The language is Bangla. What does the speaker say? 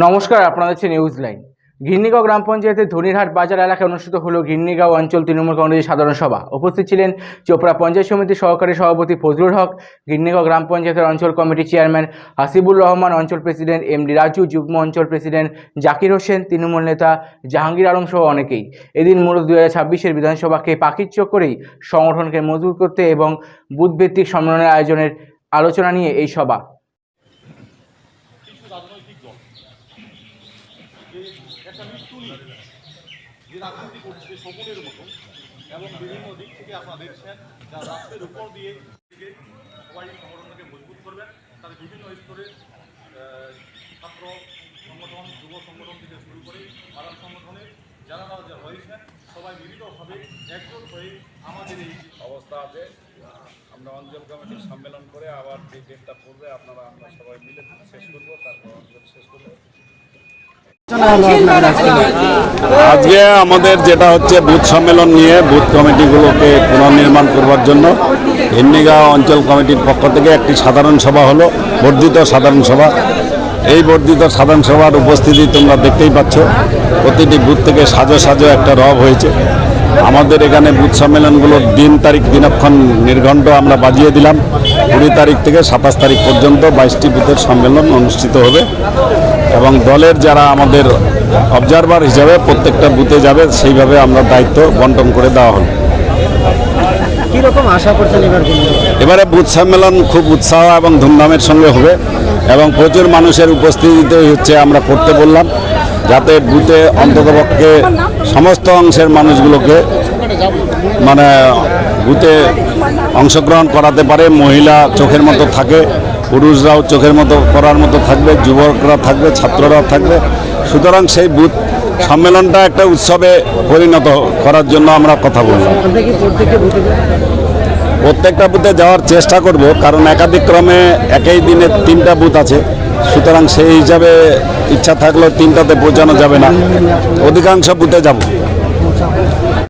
নমস্কার, আপনারা হচ্ছে নিউজ লাইন ঘিন্নিগাঁও গ্রাম পঞ্চায়েতের ধনিরহাট বাজার এলাকায় অনুষ্ঠিত হলো ঘিন্নিগাঁও অঞ্চল তৃণমূল কংগ্রেসের সাধারণ সভা। উপস্থিত ছিলেন চোপড়া পঞ্চায়েত সমিতির সহকারী সভাপতি ফজলুল হক, ঘিন্নিগাঁও গ্রাম পঞ্চায়েতের অঞ্চল কমিটি চেয়ারম্যান হাসিবুর রহমান, অঞ্চল প্রেসিডেন্ট এম ডি রাজু, যুগ্ম অঞ্চল প্রেসিডেন্ট জাকির হোসেন, তৃণমূল নেতা জাহাঙ্গীর আলম সহ অনেকেই। এদিন মূলত দু হাজার বিধানসভাকে পাখির চোখ করেই সংগঠনকে মজবুত করতে এবং বুথভিত্তিক সম্মেলনের আয়োজনের আলোচনা নিয়ে এই সভা। যে একটা মৃত্যু যে রাজনীতি করছে শকুনের মতো এবং বিভিন্ন দিক থেকে আপনারা দেখছেন যা রাষ্ট্রের উপর দিয়ে সবাই সংগঠনকে মজবুত করবেন। তাদের বিভিন্ন স্তরে ছাত্র সংগঠন, যুব সংগঠন থেকে শুরু করে আদান সংগঠনের যারা যা রয়েছেন, সবাই মিলিতভাবে একজোট হয়ে আমাদের এই অবস্থা আছে। আমরা অঞ্চল কমিটির সম্মেলন করে আবার যে ডেটটা পড়বে, আপনারা আমরা সবাই মিলে শেষ করব, তারপর অঞ্চল শেষ করব। আজকে আমাদের যেটা হচ্ছে বুথ সম্মেলন নিয়ে বুথ কমিটিগুলোকে পুনর্নির্মাণ করবার জন্য হিন্নিগাঁও অঞ্চল কমিটির পক্ষ থেকে একটি সাধারণ সভা হলো, বর্ধিত সাধারণ সভা। এই বর্ধিত সাধারণ সভার উপস্থিতি তোমরা দেখতেই পাচ্ছ। প্রতিটি বুথ থেকে সাজো সাজো একটা রব হয়েছে। আমাদের এখানে বুথ সম্মেলনগুলোর দিন, তারিখ, দিনক্ষণ নির্ঘণ্ট আমরা বাজিয়ে দিলাম। কুড়ি তারিখ থেকে সাতাশ তারিখ পর্যন্ত বাইশটি বুথের সম্মেলন অনুষ্ঠিত হবে। এবং দলের যারা আমাদের অবজারভার হিসাবে প্রত্যেকটা বুথে যাবে সেইভাবে আমরা দায়িত্ব বন্টন করে দেওয়া হলো কীরকম আশা করছেন এবার এবারে বুথ সম্মেলন খুব উৎসাহ এবং ধুমধামের সঙ্গে হবে এবং প্রচুর মানুষের উপস্থিতিতে হচ্ছে আমরা করতে বললাম যাতে বুথে অন্ততপক্ষে সমস্ত অংশের মানুষগুলোকে মানে বুথে অংশগ্রহণ করাতে পারে মহিলা চোখের মতো থাকে পুরুষরাও চোখের মতো করার মতো থাকবে, যুবকরা থাকবে ছাত্ররাও থাকবে। সুতরাং সেই বুথ সম্মেলনটা একটা উৎসবে পরিণত করার জন্য আমরা কথা বুঝতে প্রত্যেকটা বুথে যাওয়ার চেষ্টা করব, কারণ একাধিক ক্রমে একই দিনে তিনটা বুথ আছে। সুতরাং সেই হিসাবে ইচ্ছা থাকলেও তিনটাতে পৌঁছানো যাবে না। অধিকাংশ বুথে যাব।